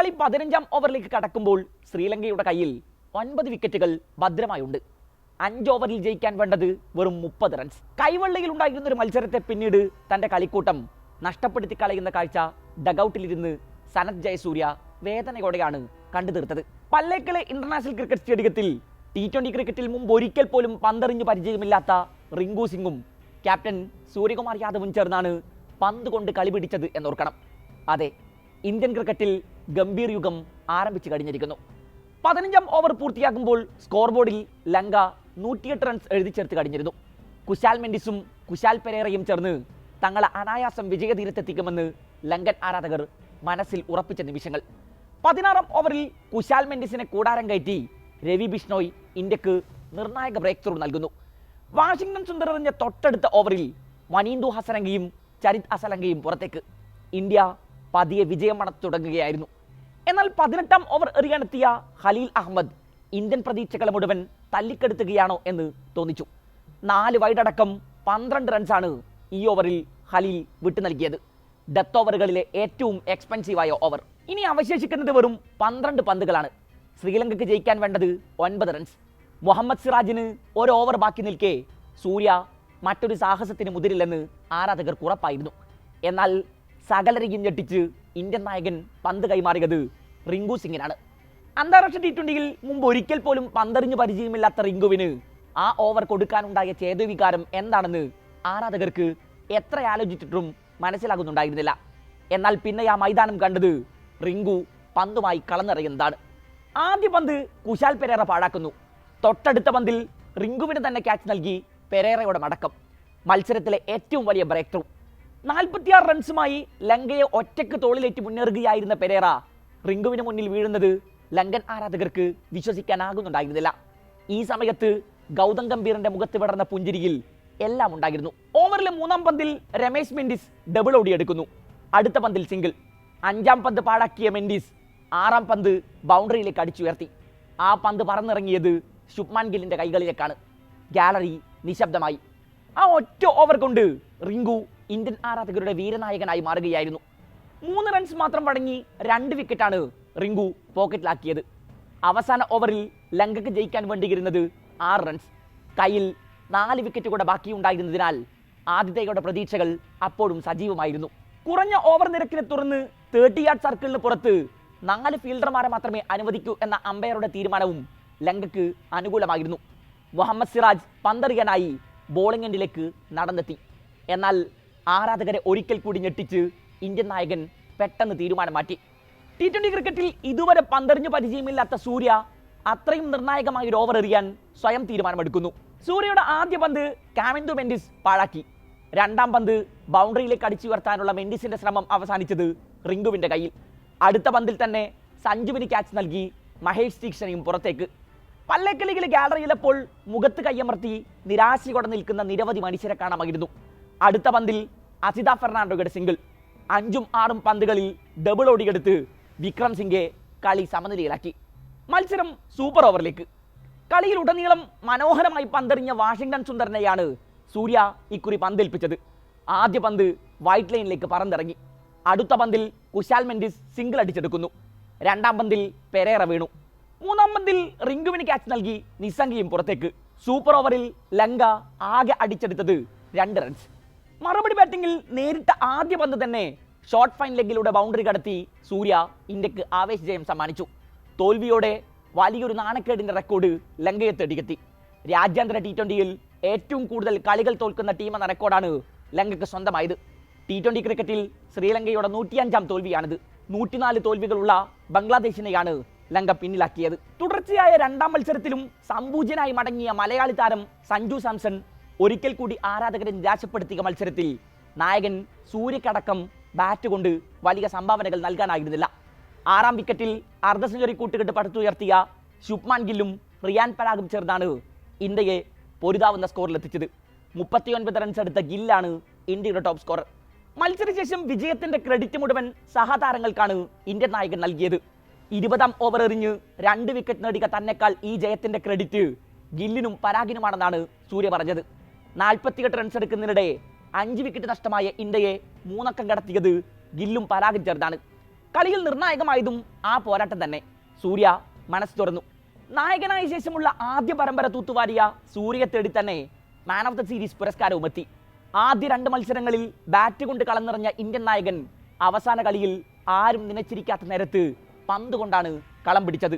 കളി പതിനഞ്ചാം ഓവറിലേക്ക് കടക്കുമ്പോൾ ശ്രീലങ്കയുടെ കയ്യിൽ ഒൻപത് വിക്കറ്റുകൾ ഭദ്രമായുണ്ട്. അഞ്ച് ഓവറിൽ ജയിക്കാൻ വേണ്ടത് വെറും മുപ്പത് റൺസ് കൈവെള്ളയിൽ ഉണ്ടായിരുന്ന ഒരു മത്സരത്തെ പിന്നീട് തന്റെ കളിക്കൂട്ടം നഷ്ടപ്പെടുത്തി കളയുന്ന കാഴ്ച ഡഗൌട്ടിലിരുന്ന് സനത് ജയസൂര്യ വേദനയോടെയാണ് കണ്ടു തീർത്തത്. പല്ലേക്കലെ ഇന്റർനാഷണൽ ക്രിക്കറ്റ് സ്റ്റേഡിയത്തിൽ ടി ക്രിക്കറ്റിൽ മുമ്പ് ഒരിക്കൽ പോലും പന്തെറിഞ്ഞ് പരിചയമില്ലാത്ത റിങ്കു സിംഗും ക്യാപ്റ്റൻ സൂര്യകുമാർ യാദവും ചേർന്നാണ് പന്ത് കൊണ്ട് കളി പിടിച്ചത് എന്നോർക്കണം. അതെ ഇന്ത്യൻ ക്രിക്കറ്റിൽ ഗംഭീർ യുഗം ആരംഭിച്ചു കഴിഞ്ഞിരിക്കുന്നു. പതിനഞ്ചാം ഓവർ പൂർത്തിയാകുമ്പോൾ സ്കോർ ബോർഡിൽ ലങ്ക നൂറ്റിയെട്ട് റൺസ് എഴുതി ചേർത്ത് കഴിഞ്ഞിരുന്നു. കുശാൽ മെൻഡിസും കുശാൽ പെരേറയും ചേർന്ന് തങ്ങളെ അനായാസം വിജയതീരത്തെത്തിക്കുമെന്ന് ലങ്കൻ ആരാധകർ മനസ്സിൽ ഉറപ്പിച്ച നിമിഷങ്ങൾ. പതിനാറാം ഓവറിൽ കുശാൽ മെൻഡിസിനെ കൂടാരം കയറ്റി രവി ബിഷ്ണോയ് ഇന്ത്യയ്ക്ക് നിർണായക ബ്രേക്ക് ത്രൂ നൽകുന്നു. വാഷിംഗ്ടൺ സുന്ദറിന്റെ തൊട്ടടുത്ത ഓവറിൽ മനീന്ദു ഹസരംഗയും ചരിത് അസലങ്കയും പുറത്തേക്ക്. ഇന്ത്യ പതിയെ വിജയം മണത്തു തുടങ്ങുകയായിരുന്നു. എന്നാൽ പതിനെട്ടാം ഓവർ എറിയാനെത്തിയ ഖലീൽ അഹമ്മദ് ഇന്ത്യൻ പ്രതീക്ഷകളെ മുഴുവൻ തല്ലിക്കെടുത്തുകയാണോ എന്ന് തോന്നിച്ചു. നാല് വൈഡടക്കം പന്ത്രണ്ട് റൺസാണ് ഈ ഓവറിൽ ഖലീൽ വിട്ടു നൽകിയത്. ഡെത്ത് ഓവറുകളിലെ ഏറ്റവും എക്സ്പെൻസീവായ ഓവർ ഇനി അവശേഷിക്കുന്നത് വെറും പന്ത്രണ്ട് പന്തുകളാണ്. ശ്രീലങ്കയ്ക്ക് ജയിക്കാൻ വേണ്ടത് ഒൻപത് റൺസ് മുഹമ്മദ് സിറാജിന് ഒരു ഓവർ ബാക്കി നിൽക്കെ സൂര്യ മറ്റൊരു സാഹസത്തിന് മുതിരില്ലെന്ന് ആരാധകർക്ക് ഉറപ്പായിരുന്നു. എന്നാൽ സകലരെയും ഞെട്ടിച്ച് ഇന്ത്യൻ നായകൻ പന്ത് കൈമാറിയത് റിങ്കു സിംഗിനാണ്. അന്താരാഷ്ട്ര ടി ട്വന്റിയിൽ മുമ്പ് ഒരിക്കൽ പോലും പന്തറിഞ്ഞ് പരിചയമില്ലാത്ത റിങ്കുവിന് ആ ഓവർ കൊടുക്കാനുണ്ടായ ചേതവികാരം എന്താണെന്ന് ആരാധകർക്ക് എത്ര ആലോചിച്ചിട്ടും മനസ്സിലാകുന്നുണ്ടായിരുന്നില്ല. എന്നാൽ പിന്നെ ആ മൈതാനം കണ്ടത് റിങ്കു പന്തുമായി കളന്നിറങ്ങുന്നതാണ് ആദ്യ പന്ത് കുശാൽ പെരേറ പാഴാക്കുന്നു. തൊട്ടടുത്ത പന്തിൽ റിങ്കുവിന് തന്നെ ക്യാച്ച് നൽകി പെരേറയുടെ മടക്കം. മത്സരത്തിലെ ഏറ്റവും വലിയ ബ്രേക്ക് ത്രൂ നാൽപ്പത്തിയാറ് റൺസുമായി ലങ്കയെ ഒറ്റയ്ക്ക് തോളിലേറ്റ് മുന്നേറുകയായിരുന്ന പെരേറ റിങ്കുവിന് മുന്നിൽ വീഴുന്നത് ലങ്കൻ ആരാധകർക്ക് വിശ്വസിക്കാനാകുന്നുണ്ടായിരുന്നില്ല. ഈ സമയത്ത് ഗൗതം ഗംഭീറിന്റെ മുഖത്ത് വിടർന്ന പുഞ്ചിരിയിൽ എല്ലാം ഉണ്ടായിരുന്നു. ഓവറിലെ മൂന്നാം പന്തിൽ രമേശ് മെൻഡിസ് ഡബിൾ ഓടിയെടുക്കുന്നു അടുത്ത പന്തിൽ സിംഗിൾ അഞ്ചാം പന്ത് പാഴാക്കിയ മെൻഡിസ് ആറാം പന്ത് ബൗണ്ടറിയിലേക്ക് അടിച്ചുയർത്തി. ആ പന്ത് പറന്നിറങ്ങിയത് ശുഭ്മാൻ ഗില്ലിന്റെ കൈകളിലേക്കാണ്. ഗാലറി നിശബ്ദമായി. ആ ഒറ്റ ഓവർ കൊണ്ട് റിങ്കു ഇന്ത്യൻ ആരാധകരുടെ വീരനായകനായി മാറുകയായിരുന്നു. മൂന്ന് റൺസ് മാത്രം വഴങ്ങി രണ്ട് വിക്കറ്റാണ് റിങ്കു പോക്കറ്റിലാക്കിയത് അവസാന ഓവറിൽ ലങ്കയ്ക്ക് ജയിക്കാൻ വേണ്ടിയിരുന്നത് ആറ് റൺസ് കയ്യിൽ നാല് വിക്കറ്റ് കൂടെ ബാക്കിയുണ്ടായിരുന്നതിനാൽ ആതിഥേയരുടെ പ്രതീക്ഷകൾ അപ്പോഴും സജീവമായിരുന്നു. കുറഞ്ഞ ഓവർ നിരക്കിനെ തുറന്ന് തേർട്ടി യാർഡ് സർക്കിളിന് പുറത്ത് നാല് ഫീൽഡർമാരെ മാത്രമേ അനുവദിക്കൂ എന്ന അമ്പയറുടെ തീരുമാനവും ലങ്കയ്ക്ക് അനുകൂലമായിരുന്നു. മുഹമ്മദ് സിറാജ് പന്തറിയാനായി ബോളിംഗ് എൻഡിലേക്ക് നടന്നെത്തി. എന്നാൽ ആരാധകരെ ഒരിക്കൽ കൂടി ഞെട്ടിച്ച് ഇന്ത്യൻ നായകൻ പെട്ടെന്ന് തീരുമാനം മാറ്റി. ടി ട്വന്റി ക്രിക്കറ്റിൽ ഇതുവരെ പന്തെറിഞ്ഞു പരിചയമില്ലാത്ത സൂര്യ അത്രയും നിർണായകമായ ഒരു ഓവർ എറിയാൻ സ്വയം തീരുമാനമെടുക്കുന്നു. സൂര്യയുടെ ആദ്യ പന്ത് കാമിന്ദു മെൻഡിസ് പാഴാക്കി. രണ്ടാം പന്ത് ബൗണ്ടറിയിലേക്ക് അടിച്ചുയർത്താനുള്ള മെൻഡിസിന്റെ ശ്രമം അവസാനിച്ചത് റിങ്കുവിന്റെ കയ്യിൽ. അടുത്ത പന്തിൽ തന്നെ സഞ്ജുവിന് ക്യാച്ച് നൽകി മഹേഷ് തീക്ഷണയും പുറത്തേക്ക്. പല്ലേക്കലിയിലെ ഗാലറിയിലപ്പോൾ മുഖത്ത് കയ്യമർത്തി നിരാശയോടെ നിൽക്കുന്ന നിരവധി മനുഷ്യരെ കാണാമായിരുന്നു അടുത്ത പന്തിൽ അസിത ഫെർണാണ്ടോയുടെ സിംഗിൾ അഞ്ചും ആറും പന്തുകളിൽ ഡബിൾ ഓടിയെടുത്ത് വിക്രം സിംഗെ കളി സമനിലയിലാക്കി. മത്സരം സൂപ്പർ ഓവറിലേക്ക് കളിയിൽ ഉടനീളം മനോഹരമായി പന്തെറിഞ്ഞ വാഷിംഗ്ടൺ സുന്ദരനെയാണ് സൂര്യ ഇക്കുറി പന്തേൽപ്പിച്ചത്. ആദ്യ പന്ത് വൈറ്റ് ലൈനിലേക്ക് പറന്നിറങ്ങി. അടുത്ത പന്തിൽ കുശാൽ മെൻഡിസ് സിംഗിൾ അടിച്ചെടുക്കുന്നു. രണ്ടാം പന്തിൽ പെരേറ വീണു. മൂന്നാം പന്തിൽ റിങ്കുവിന് ക്യാച്ച് നൽകി നിസ്സംഗിയും പുറത്തേക്ക്. സൂപ്പർ ഓവറിൽ ലങ്ക ആകെ അടിച്ചെടുത്തത് രണ്ട് റൺസ് മറുപടി ബാറ്റിംഗിൽ നേരിട്ട ആദ്യ പന്ത് തന്നെ ഷോർട്ട് ഫൈൻ ലെഗിലൂടെ ബൗണ്ടറി കടത്തി സൂര്യ ഇന്ത്യയ്ക്ക് ആവേശ ജയം സമ്മാനിച്ചു. തോൽവിയോടെ വലിയൊരു നാണക്കേടിന്റെ റെക്കോർഡ് ലങ്കയെ തേടിയെത്തി. രാജ്യാന്തര ടി ട്വന്റിയിൽ ഏറ്റവും കൂടുതൽ കളികൾ തോൽക്കുന്ന ടീം എന്ന റെക്കോർഡാണ് ലങ്കയ്ക്ക് സ്വന്തമായത്. ടി ട്വന്റി ക്രിക്കറ്റിൽ ശ്രീലങ്കയുടെ നൂറ്റിയഞ്ചാം തോൽവിയാണിത്. നൂറ്റിനാല് തോൽവികളുള്ള ബംഗ്ലാദേശിനെയാണ് ലങ്ക പിന്നിലാക്കിയത്. തുടർച്ചയായ രണ്ടാം മത്സരത്തിലും സംപൂജ്യനായി മടങ്ങിയ മലയാളി താരം സഞ്ജു സാംസൺ ഒരിക്കൽ കൂടി ആരാധകരെ നിരാശപ്പെടുത്തിയ മത്സരത്തിൽ നായകൻ സൂര്യക്കടക്കം ബാറ്റ് കൊണ്ട് വലിയ സംഭാവനകൾ നൽകാനായിരുന്നില്ല. ആറാം വിക്കറ്റിൽ അർദ്ധ സെഞ്ചുറി കൂട്ടുകെട്ട് പടുത്തുയർത്തിയ ശുഭ്മാൻ ഗില്ലും റിയാൻ പരാഗും ചേർന്നാണ് ഇന്ത്യയെ പൊരുതാവുന്ന സ്കോറിലെത്തിച്ചത് മുപ്പത്തിയൊൻപത് റൺസ് എടുത്ത ഗില്ലാണ് ഇന്ത്യയുടെ ടോപ്പ് സ്കോറർ മത്സരശേഷം വിജയത്തിന്റെ ക്രെഡിറ്റ് മുഴുവൻ സഹതാരങ്ങൾക്കാണ് ഇന്ത്യൻ നായകൻ നൽകിയത്. ഇരുപതാം ഓവർ എറിഞ്ഞ് രണ്ട് വിക്കറ്റ് നേടിയ തന്നെക്കാൾ ഈ ജയത്തിന്റെ ക്രെഡിറ്റ് ഗില്ലിനും പരാഗിനുമാണെന്നാണ് സൂര്യ പറഞ്ഞത്. നാൽപ്പത്തിയെട്ട് റൺസ് എടുക്കുന്നതിനിടെ അഞ്ച് വിക്കറ്റ് നഷ്ടമായ ഇന്ത്യയെ മൂന്നക്കം കടത്തിയത് ഗില്ലും പരാഗും ചേർന്നാണ്. കളിയിൽ നിർണായകമായതും ആ പോരാട്ടം തന്നെ. സൂര്യ മനസ്സ് തുറന്നു. നായകനായ ശേഷമുള്ള ആദ്യ പരമ്പര തൂത്തുവാരിയ സൂര്യ തേടി തന്നെ മാൻ ഓഫ് ദ സീരീസ് പുരസ്കാരവും എത്തി. ആദ്യ രണ്ട് മത്സരങ്ങളിൽ ബാറ്റ് കൊണ്ട് കളം ഇന്ത്യൻ നായകൻ അവസാന കളിയിൽ ആരും നനച്ചിരിക്കാത്ത നേരത്ത് പന്ത് കൊണ്ടാണ് കളം പിടിച്ചത്.